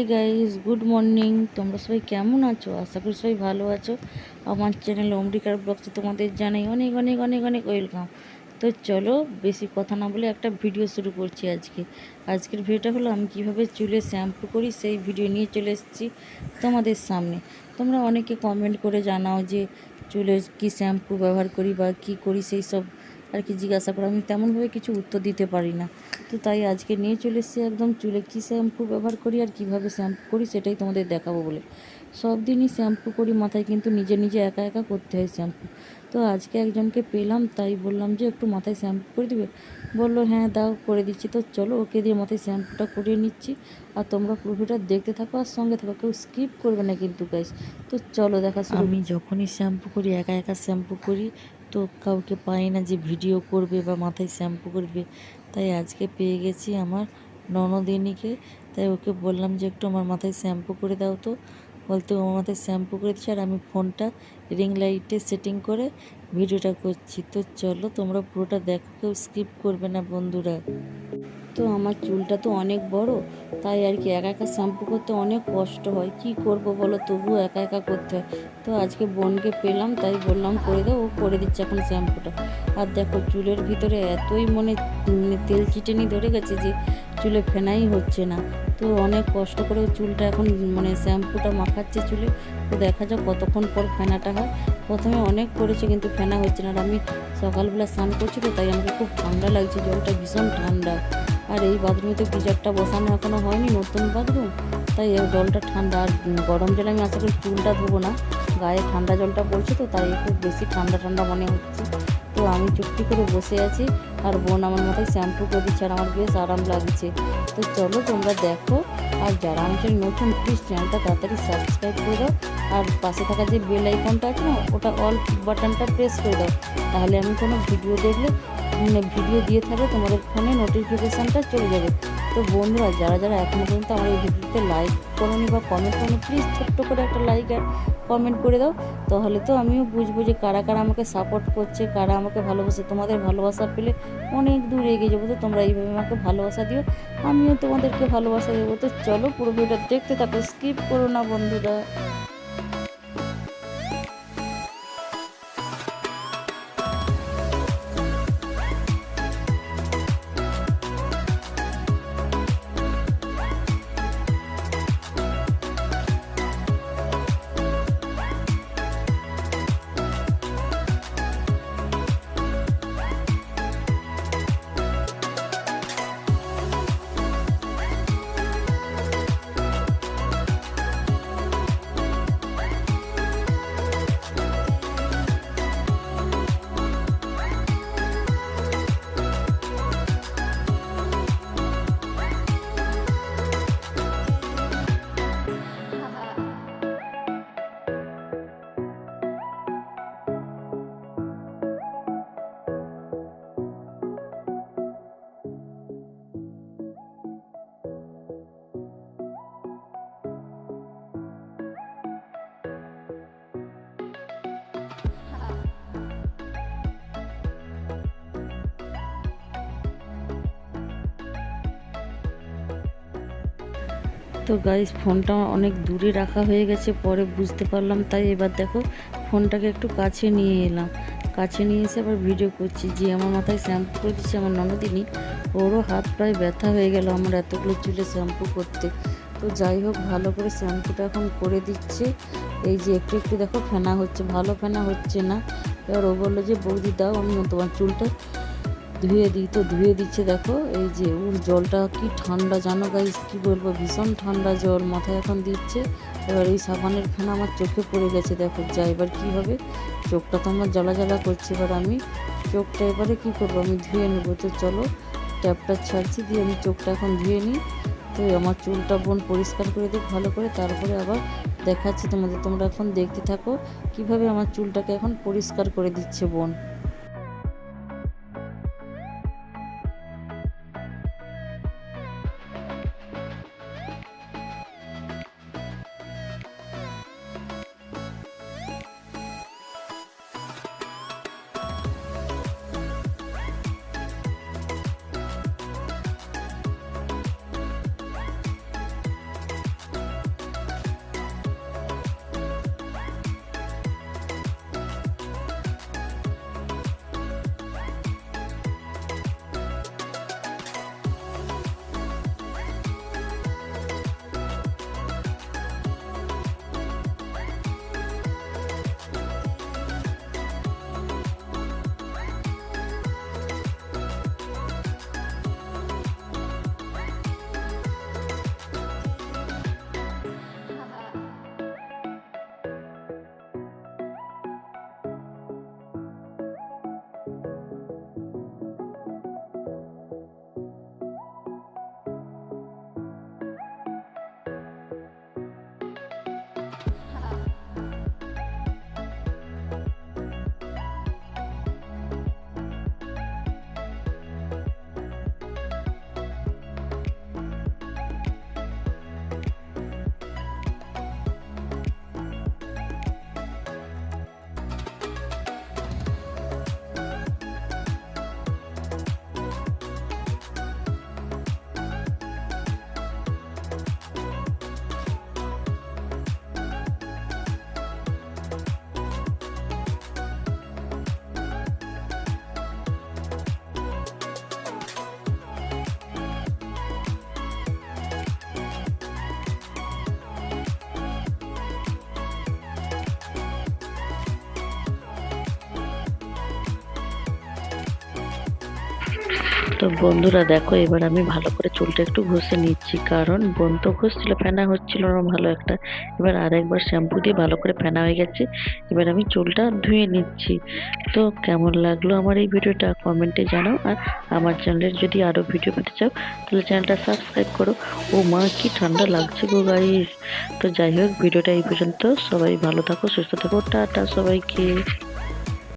Hi guys, good morning. তোমরা সবাই কেমন আছো? আশা করি সবাই ভালো আছো। আমার চ্যানেল অমরিকার ব্লগসে তোমাদের জানাই অনেক অনেক অনেক অনেক ওয়েলকাম। তো চলো, বেশি কথা না বলে একটা ভিডিও শুরু করছি আজকে। আজকের ভিডিওটা হলো, আমি কীভাবে চুলে শ্যাম্পু করি সেই ভিডিও নিয়ে চলে এসেছি তোমাদের সামনে। তোমরা অনেকে কমেন্ট করে জানাও যে চুলে কি শ্যাম্পু ব্যবহার করি বা কি করি সেই সব আর কি জিজ্ঞাসা করে। আমি তেমনভাবে কিছু উত্তর দিতে পারি না। তো তাই আজকে নিয়ে চলে এসেছি একদম চুলে কী শ্যাম্পু ব্যবহার করি আর কীভাবে শ্যাম্পু করি সেটাই তোমাদের দেখাবো বলে। সব দিনই শ্যাম্পু করি, মাথায় কিন্তু নিজে নিজে একা একা করতে হয় শ্যাম্পু। তো আজকে একজনকে পেলাম, তাই বললাম যে একটু মাথায় শ্যাম্পু করে দিবে। বলল হ্যাঁ দাও, করে দিচ্ছি। তো চলো, ওকে দিয়ে মাথায় শ্যাম্পুটা করিয়ে নিচ্ছি। আর তোমরা পুরোটা দেখতে থাকো আর সঙ্গে থাকো, কেউ স্কিপ করবে না কিন্তু গাইস তো চলো, দেখা আমি যখনই শ্যাম্পু করি, একা একা শ্যাম্পু করি তো কাউকে পাই না যে ভিডিও করবে বা মাথায় শ্যাম্পু করবে। তাই আজকে পেয়ে গেছি আমার ননদিনীকে। তাই ওকে বললাম যে, একটু আমার মাথায় শ্যাম্পু করে দাও তো। বলতে, ও মাথায় শ্যাম্পু করে দিচ্ছে আর আমি ফোনটা রিং লাইটে সেটিং করে ভিডিওটা করছি। তো চলো তোমরা পুরোটা দেখো, কেউ স্কিপ করবে না বন্ধুরা। তো আমার চুলটা তো অনেক বড়, তাই আর কি একা একা শ্যাম্পু করতে অনেক কষ্ট হয়। কি করব বলো? তবুও একা একা করতে হয়। তো আজকে বোনকে পেলাম, তাই বললাম করে দাও ও করে দিচ্ছে এখন শ্যাম্পুটা। আর দেখো চুলের ভিতরে এতই মনে মানে তেল চিটেনি ধরে গেছে যে চুলে ফেনাই হচ্ছে না। তো অনেক কষ্ট করে চুলটা এখন মানে শ্যাম্পুটা মাখাচ্ছে চুলে। তো দেখা যাক কতক্ষণ পর ফেনাটা হয়। প্রথমে অনেক করেছে কিন্তু ফেনা হচ্ছে না। আর আমি সকালবেলা স্নান করছি তো, তাই আমাকে খুব ঠান্ডা লাগছে, জলটা ভীষণ ঠান্ডা। আর এই বাথরুমে তো গিজারটা বসানো এখনও হয়নি, নতুন বাথরুম। তাই জলটা ঠান্ডা, আর গরম জলে আমি আশা করি চুলটা ধুবো না। গায়ে ঠান্ডা জলটা পড়ছে তো, তাই খুব বেশি ঠান্ডা ঠান্ডা মনে হচ্ছে। তো আমি চুপটি করে বসে আছি, আর বোন আমার মাথায় শ্যাম্পু করে দিচ্ছে, আর আমার বেশ আরাম লাগছে। তো চলো তোমরা দেখো, আর যারা চ্যানেল নতুন প্লিজ চ্যানেলটা তাড়াতাড়ি সাবস্ক্রাইব করে দাও। আর পাশে থাকা যে বেল আইকনটা আছে না, ওটা অল বাটনটা প্রেস করে দাও। তাহলে আমি কোনো ভিডিও দেখলে ভিডিও দিয়ে থাকলে তোমাদের ফোনে নোটিফিকেশানটা চলে যাবে। তো বন্ধুরা, যারা যারা এখনও পর্যন্ত আমার এই ভিডিওতে লাইক করোনি বা কমেন্ট করোনি প্লিজ ছোট্ট করে একটা লাইক আর কমেন্ট করে দাও। তাহলে তো আমিও বুঝব যে কারা কারা আমাকে সাপোর্ট করছে, কারা আমাকে ভালোবাসে। তোমাদের ভালোবাসা পেলে অনেক দূর এগিয়ে যাব, তো তোমরা এইভাবে আমাকে ভালোবাসা দিও, আমিও তোমাদেরকে ভালোবাসা দেবো। তো চলো পুরো ভিডিওটা দেখতে থাকো স্কিপ করো না বন্ধুরা। তো গাইস ফোনটা অনেক দূরে রাখা হয়ে গেছে, পরে বুঝতে পারলাম, তাই এবার দেখো ফোনটাকে একটু কাছে নিয়ে এলাম। কাছে নিয়ে এসে আবার ভিডিও করছি, যে আমার মাথায় শ্যাম্পু করে দিচ্ছে আমার ননদিনী, ওরও হাত প্রায় ব্যথা হয়ে গেল আমার এতগুলো চুলে শ্যাম্পু করতে। তো যাই হোক, ভালো করে শ্যাম্পুটা এখন করে দিচ্ছে। এই যে একটু একটু দেখো ফেনা হচ্ছে, ভালো ফেনা হচ্ছে না। এবার ও বলল যে, বৌদি দাও আমি তোমার চুলটা ধুয়ে দিই তো, ধুয়ে দিচ্ছে দেখো। এই যে ওর জলটা কি ঠান্ডা জানো গাইস কি বলব, ভীষণ ঠান্ডা জল মাথায় এখন দিচ্ছে। এবার এই সাবানের ফেনা আমার চোখে পড়ে গেছে দেখো, যা এবার কী হবে? চোখটা তো আমার জ্বালা জ্বালা করছে এবার আমি। চোখটা এবারে কী করব, আমি ধুয়ে নেব। তো চলো, ট্যাপটা ছাড়ছি দিয়ে আমি চোখটা এখন ধুয়ে নিই। তো আমার চুলটা বোন পরিষ্কার করে দিই ভালো করে। তারপরে আবার দেখাচ্ছি তোমাদের, তোমরা এখন দেখতে থাকো কীভাবে আমার চুলটাকে এখন পরিষ্কার করে দিচ্ছে বোন। তো বন্ধুরা দেখো, এবার আমি ভালো করে চুলটা একটু ঘষে নিচ্ছি, কারণ বোন তো ঘষছিল, ফেনা হচ্ছিল না ভালো একটা। এবার আর একবার শ্যাম্পু দিয়ে ভালো করে ফেনা হয়ে গেছে, এবার আমি চুলটা ধুয়ে নিচ্ছি। তো কেমন লাগল আমার এই ভিডিওটা কমেন্টে জানাও, আর আমার চ্যানেলের যদি আরও ভিডিও পেতে চাও, তাহলে চ্যানেলটা সাবস্ক্রাইব করো। ও মা, কি ঠান্ডা লাগছে গো গাইস তো যাই হোক, ভিডিওটা এই পর্যন্ত, সবাই ভালো থাকো, সুস্থ থাকো, টাটা সবাইকে।